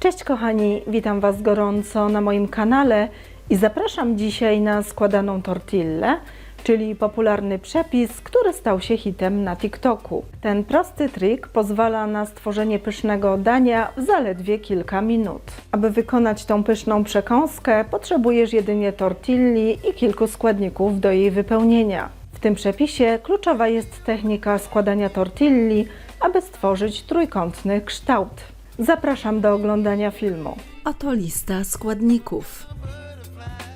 Cześć kochani, witam Was gorąco na moim kanale i zapraszam dzisiaj na składaną tortillę, czyli popularny przepis, który stał się hitem na TikToku. Ten prosty trik pozwala na stworzenie pysznego dania w zaledwie kilka minut. Aby wykonać tą pyszną przekąskę, potrzebujesz jedynie tortilli i kilku składników do jej wypełnienia. W tym przepisie kluczowa jest technika składania tortilli, aby stworzyć trójkątny kształt. Zapraszam do oglądania filmu. Oto lista składników.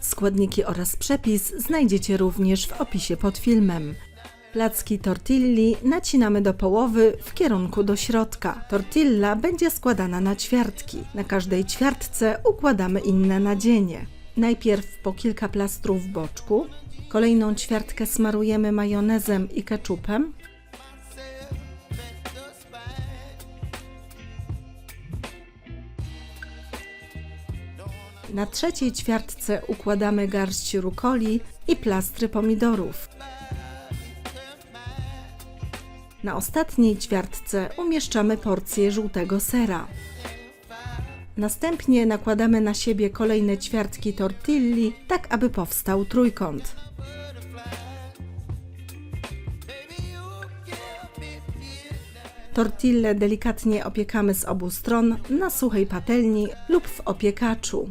Składniki oraz przepis znajdziecie również w opisie pod filmem. Placki tortilli nacinamy do połowy w kierunku do środka. Tortilla będzie składana na ćwiartki. Na każdej ćwiartce układamy inne nadzienie. Najpierw po kilka plastrów boczku, kolejną ćwiartkę smarujemy majonezem i keczupem, Na trzeciej ćwiartce układamy garść rukoli i plastry pomidorów. Na ostatniej ćwiartce umieszczamy porcję żółtego sera. Następnie nakładamy na siebie kolejne ćwiartki tortilli, tak aby powstał trójkąt. Tortille delikatnie opiekamy z obu stron na suchej patelni lub w opiekaczu.